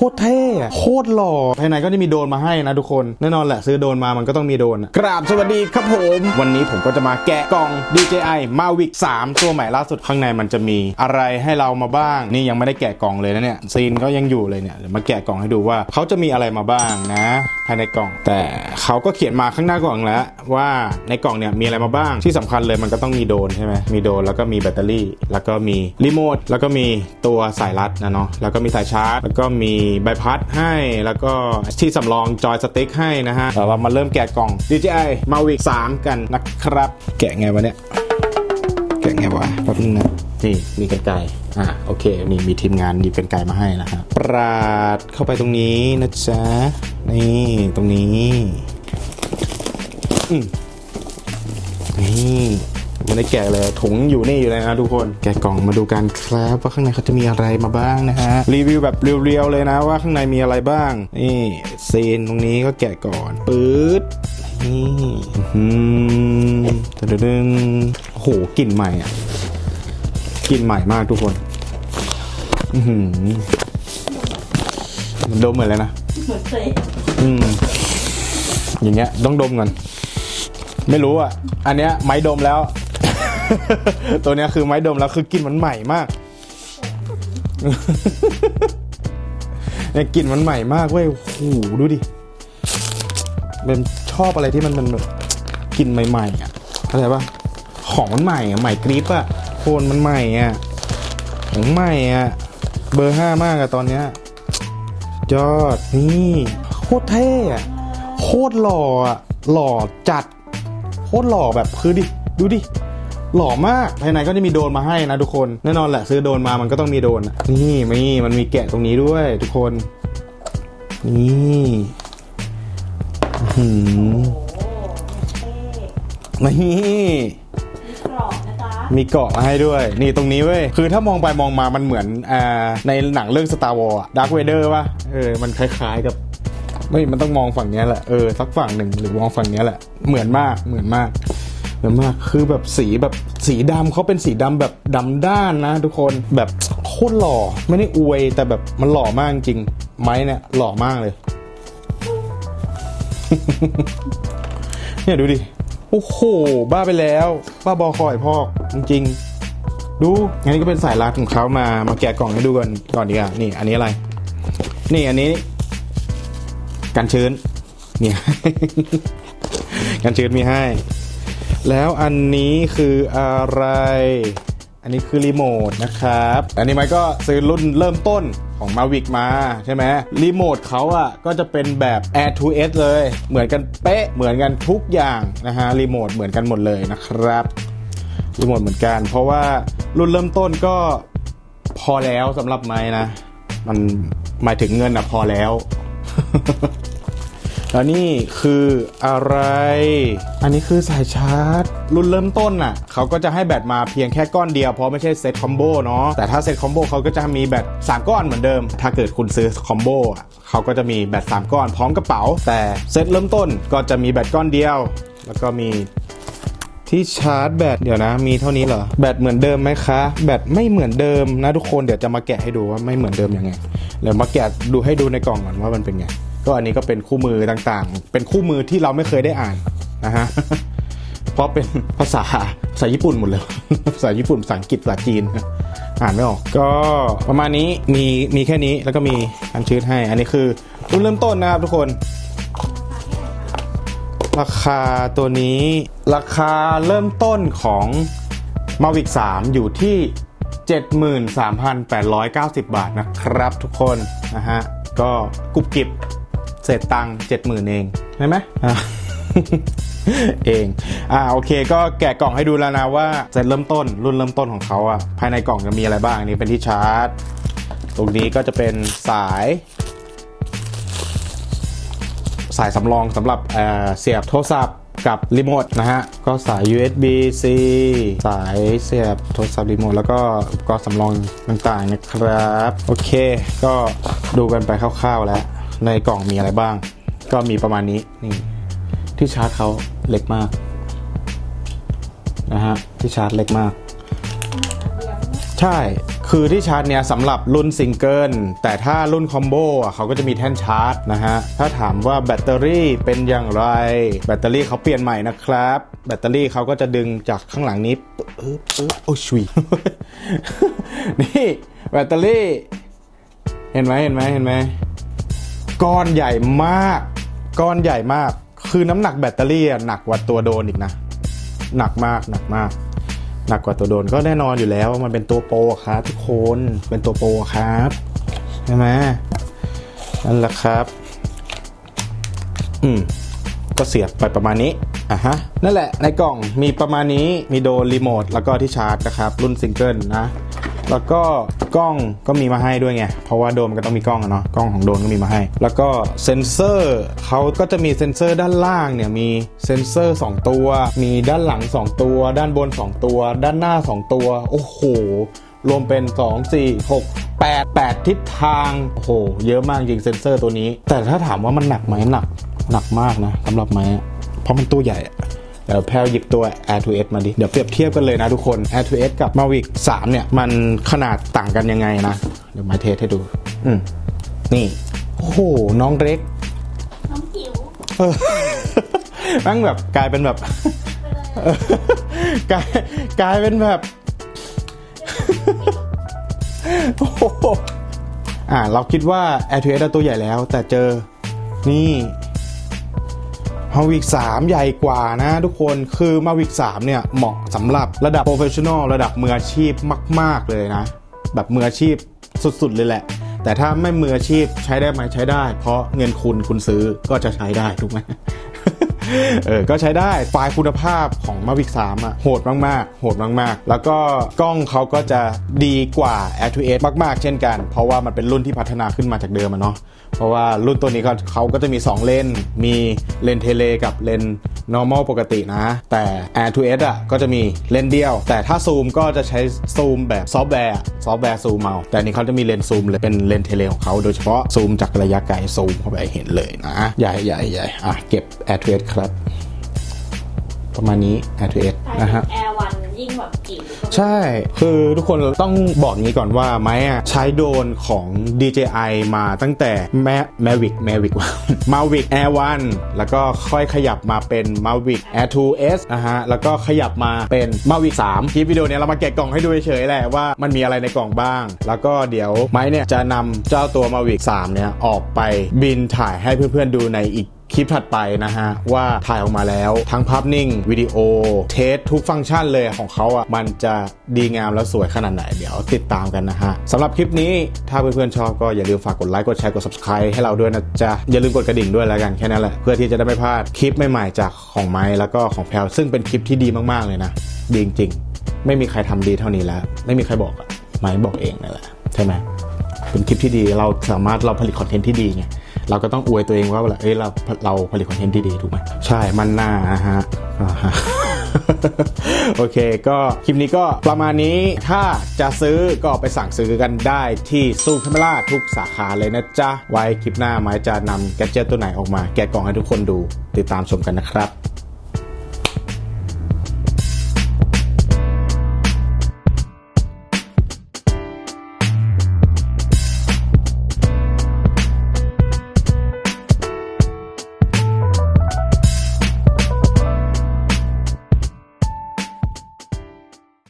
โคตรเท่อะโคตรหล่อภายในก็จะมีโดรนมาให้นะทุกคน แน่นอนแหละซื้อโดรนมามันก็ต้องมีโดรนอะกราบสวัสดีครับผม วันนี้ผมก็จะมาแกะกล่อง DJI Mavic 3 ตัวใหม่ล่าสุดข้างในมันจะมีอะไรให้เรามาบ้าง นี่ยังไม่ได้แกะกล่องเลยนะเนี่ยซีนก็ยังอยู่เลยเนี่ยเดี๋ยวมาแกะกล่องให้ดูว่าเขาจะมีอะไรมาบ้างนะ ภายในกล่อง แต่เขาก็เขียนมาข้างหน้ากล่องแล้ว ว่าในกล่องเนี่ยมีอะไรมาบ้างที่สำคัญเลยมันก็ต้องมีโดนใช่ไหมมีโดนแล้วก็มีแบตเตอรี่ แล้วก็มีรีโมทแล้วก็มีตัวสายรัดนะเนาะแล้วก็มีสายชาร์จ แล้วก็มีใบพัดให้แล้วก็ที่สำรองจอยสติ๊กให้นะฮะเดี๋ยวเรามาเริ่มแกะกล่อง DJI Mavic 3 กันนะครับ แกะไงวะเนี่ยแกะไงวะแป๊บนึงนะ นี่มีกันไกอะโอเค นี่มีทีมงานหยิบกันไกมาให้นะครับปราดเข้าไปตรงนี้นะจ๊ะ นี่ตรงนี้นี่ไม่ได้แกะเลยถุงอยู่นี่อยู่เลยนะทุกคน แกะกล่องมาดูกันครับว่าข้างในเขาจะมีอะไรมาบ้างนะฮะ รีวิวแบบเรียวๆเลยนะว่าข้างในมีอะไรบ้าง นี่ซีนตรงนี้ก็แกะก่อนปื๊ดนี่อืมตะดึงโอ้โหกลิ่นใหม่อะ กลิ่นใหม่มากทุกคน อือหือมันดมเหมือนเลยนะเหมือนเตะอืม อย่างเงี้ยต้องดมก่อน ไม่รู้อะ อันเนี้ยไม้ดมแล้ว ตัวเนี้ยคือไม้ดมแล้วคือกลิ่นมันใหม่มากเนี่ยกลิ่นมันใหม่มากเว้ยโอ้โหดูดิเป็นชอบอะไรที่มันมันแบบกลิ่นใหม่ๆอะเข้าใจปะของมันใหม่อะใหม่กริปอะโค นมันใหม่อะของใหม่อะ เบอร์ห้ามากอะตอนเนี้ยยอดนี่โคตรเท่อะโคตรหล่ออะหล่อจัด โคตรหล่อแบบคือดิ ดูดิ หล่อมากภายในก็จะมีโดนมาให้นะทุกคน แน่นอนแหละซื้อโดนมามันก็ต้องมีโดน นี่มีมันมีแกะตรงนี้ด้วย ทุกคน นี่หือโอ้เท่นี่ มีเกาะมาให้ด้วย นี่ตรงนี้เว้ย คือถ้ามองไปมองมามันเหมือนอ่าในหนังเรื่อง Star Wars ดาร์ v เวเดอร์ป่ะ เออ มันคล้ายๆกับไม่มันต้องมองฝั่งเนี้ยแหละ เออ สักฝั่งหนึ่งหรือมองฝั่งเนี้ยแหละ เหมือนมาก เหมือนมาก เหมือนมาก คือแบบสีแบบสีดำเขาเป็นสีดำแบบดำด้านนะ ทุกคน แบบโคตรหล่อ ไม่ได้อวย แต่แบบมันหล่อมากจริง ไม้เนี่ยหล่อมากเลย เนี่ยดูดิ โอ้โห บ้าไปแล้ว บ้าบอคอยพอกจริงๆ ดูงั้นก็เป็นสายรัดของเขามา มาแกะกล่องให้ดูกันก่อนดีกว่านี่ อันนี้อะไร นี่อันนี้กันชื้นเนี่ยกันชื้นมีให้ แล้วอันนี้คืออะไร อันนี้คือรีโมทนะครับ อันนี้ไมก็ซื้อรุ่นเริ่มต้นของ Mavic มาใช่ไหมรีโมทเขาอะก็จะเป็นแบบ Air to S เลย เหมือนกันเป๊ะ เหมือนกันทุกอย่างนะฮะรีโมทเหมือนกันหมดเลยนะครับรีโมทเหมือนกัน เพราะว่ารุ่นเริ่มต้นก็พอแล้วสำหรับไม้นะ มันหมายถึงเงินอะพอแล้ว แล้วนี่คืออะไร อันนี้คือสายชาร์จ รุ่นเริ่มต้นน่ะเขาก็จะให้แบตมาเพียงแค่ก้อนเดียวเพราะไม่ใช่เซตคอมโบเนาะแต่ถ้าเซตคอมโบเขาก็จะมีแบต3ก้อนเหมือนเดิม ถ้าเกิดคุณซื้อคอมโบอะเขาก็จะมีแบต3ก้อนพร้อมกระเป๋า แต่เซตเริ่มต้นก็จะมีแบตก้อนเดียว แล้วก็มีที่ชาร์จแบตเดี๋ยวนะ มีเท่านี้เหรอ แบตเหมือนเดิมไหมคะ แบตไม่เหมือนเดิมนะทุกคนเดี๋ยวจะมาแกะให้ดูว่าไม่เหมือนเดิมยังไงเดี๋ยวมาแกะดูให้ดูในกล่องก่อนว่ามันเป็นไง ก็อันนี้ก็เป็นคู่มือต่างๆ เป็นคู่มือที่เราไม่เคยได้อ่านนะฮะเพราะเป็นภาษาภาษาญี่ปุ่นหมดเลยภาษาญี่ปุ่นภาษาอังกฤษภาษาจีนอ่านไม่ออก ก็ประมาณนี้มีมีแค่นี้แล้วก็มีอันชื้นให้ อันนี้คือรุ่นเริ่มต้นนะครับทุกคน ราคาตัวนี้ราคาเริ่มต้นของ Mavic 3อยู่ที่ 73,890 บาทนะครับทุกคนนะฮะก็กุบกิบ เศษตังค์70,000เองใช่ไหมเอง อ่าโอเค ก็แกะกล่องให้ดูแล้วนะว่าเซตเริ่มต้นรุ่นเริ่มต้นของเขาอะภายในกล่องจะมีอะไรบ้างอันนี่เป็นที่ชาร์จ ตรงนี้ก็จะเป็นสาย สายสำรองสำหรับเเสียบโทรศัพท์กับรีโมทนะฮะ ก็สาย USB C สายเสียบโทรศัพท์รีโมทแล้วก็อุปกรณ์สำรองต่างๆนะครับ โอเค ก็ดูกันไปคร่าวๆแล้ว ในกล่องมีอะไรบ้าง ก็มีประมาณนี้นี่ที่ชาร์จเขาเล็กมากนะฮะที่ชาร์จเล็กมาก ใช่คือที่ชาร์จเนี่ยสำหรับรุ่นซิงเกิลแต่ถ้ารุ่นคอมโบอะเขาก็จะมีแท่นชาร์จนะฮะถ้าถามว่าแบตเตอรี่เป็นอย่างไร แบตเตอรี่เขาเปลี่ยนใหม่นะครับ แบตเตอรี่เขาก็จะดึงจากข้างหลังนี้ปึ๊บปึ๊บโอ้ชุยนี่แบตเตอรี่ เห็นไหมเห็นไหมเห็นไหม ก้อนใหญ่มาก ก้อนใหญ่มาก คือน้ำหนักแบตเตอรี่อะหนักกว่าตัวโดนอีกนะ หนักมากหนักมาก หนักกว่าตัวโดนก็แน่นอนอยู่แล้ว มันเป็นตัวโปรครับทุกคนเป็นตัวโปรครับใช่ไหมนั่นแหละครับ อืมก็เสียบไปประมาณนี้อะฮะนั่นแหละในกล่องมีประมาณนี้มีโดนรีโมทแล้วก็ที่ชาร์จนะครับ รุ่นซิงเกิลนะ แล้วก็ กล้องก็มีมาให้ด้วยไง เพราะว่าโดมก็ต้องมีกล้องอะเนาะกล้องของโดนก็มีมาให้ แล้วก็เซนเซอร์เขาก็จะมีเซนเซอร์ด้านล่างเนี่ยมีเซนเซอร์ 2 ตัว มีด้านหลัง 2 ตัว ด้านบน 2 ตัว ด้านหน้า 2 ตัว โอ้โห รวมเป็น 2 4 6 8 8 ทิศทางโอ้โห เยอะมากจริงเซนเซอร์ตัวนี้ แต่ถ้าถามว่ามันหนักไหมหนักหนักมากนะสำหรับไม้เพราะมันตัวใหญ่ แพลวหยิบตัว Air 2 S มาดิ เดี๋ยวเปรียบเทียบกันเลยนะทุกคน Air 2 S กับ Mavic 3 เนี่ย มันขนาดต่างกันยังไงนะ เดี๋ยวมาเทสให้ดู อืมนี่ โอ้โห น้องเล็ก น้องจิ๋วเออนั่งแบบกลายเป็นแบบเออกลายกลายเป็นแบบโอ้โหอ่า เราคิดว่า Air 2 S ตัวใหญ่แล้ว แต่เจอนี่ มาวิก3ใหญ่กว่านะทุกคนคือมาวิก3เนี่ยเหมาะสำหรับระดับโปรเฟชชั่นอลระดับมืออาชีพมาก ๆ เลยนะ แบบมืออาชีพสุด ๆ เลยแหละ แต่ถ้าไม่มืออาชีพใช้ได้ไหมใช้ได้ เพราะเงินคุณคุณซื้อก็จะใช้ได้ถูกไหม เออก็ใช้ได้ไฟล์คุณภาพของ Mavic 3อะโหดมากๆ โหดมากๆ แล้วก็กล้องเขาก็จะดีกว่า Air 2 S มาก ๆ เช่นกัน เพราะว่ามันเป็นรุ่นที่พัฒนาขึ้นมาจากเดิมอะเนาะเพราะว่ารุ่นตัวนี้เขาเขาก็จะมี 2 เลนมีเลนเทเลกับเลน normal ปกตินะ แต่ Air 2 S อะก็จะมีเลนส์เดียว แต่ถ้าซูมก็จะใช้ซูมแบบซอฟต์แวร์ซอฟต์แวร์ซูมเอาแต่นี้เขาจะมีเลนซูมเลยเป็นเลนเทเลของเขาโดยเฉพาะซูมจากระยะไกลซูมเข้าไปเห็นเลยนะ ใหญ่ใหญ่ใหญ่อะเก็บ Air 2 S ครับ ประมาณนี้ Air 2 S นะฮะ แอร์วันยิ่งแบบจิ๋วก็ใช่ คือทุกคนต้องบอกงี้ก่อนว่าไม้อะใช้โดรนของ DJI มาตั้งแต่แม Mavic Mavic ว่า Mavic Air 1แล้วก็ค่อยขยับมาเป็น Mavic Air 2S นะฮะ แล้วก็ขยับมาเป็น Mavic 3คลิปวิดีโอเนี้ยเรามาแกะกล่องให้ดูเฉยๆแหละว่ามันมีอะไรในกล่องบ้าง แล้วก็เดี๋ยวไม้เนี่ยจะนำเจ้าตัว Mavic 3เนี่ยออกไปบินถ่ายให้เพื่อนๆดูในอีก คลิปถัดไปนะฮะ ว่าถ่ายออกมาแล้วทั้งภาพนิ่ง วิดีโอ เทสทุกฟังก์ชันเลยของเขาอะมันจะดีงามแล้วสวยขนาดไหน เดี๋ยวติดตามกันนะฮะสำหรับคลิปนี้ถ้าเพื่อนๆชอบก็อย่าลืมฝากกดไลค์กดแชร์กด subscribe ให้เราด้วยนะจ๊ะ อย่าลืมกดกระดิ่งด้วยแล้วกันแค่นั้นแหละเพื่อที่จะได้ไม่พลาดคลิปใหม่ๆจากของไม้แล้วก็ของแพลวซึ่งเป็นคลิปที่ดีมากๆเลยนะดีจริงๆไม่มีใครทำดีเท่านี้แล้ว ไม่มีใครบอกอะไม้บอกเองนั่นแหละใช่ไหมเป็นคลิปที่ดีเราสามารถเราผลิตคอนเทนต์ที่ดีไง เราก็ต้องอวยตัวเองว่าเอ้ยเราเราผลิตคอนเทนต์ที่ดีถูกไหมใช่มันหน้านะฮะอ่าฮะโอเค ก็คลิปนี้ก็ประมาณนี้ถ้าจะซื้อก็ไปสั่งซื้อกันได้ที่ซูคาเก็ตทุกสาขาเลยนะจ๊ะ ไว้คลิปหน้าไม้จะนำแกจเจตตัวไหนออกมา แกะกล่องให้ทุกคนดูติดตามชมกันนะครับ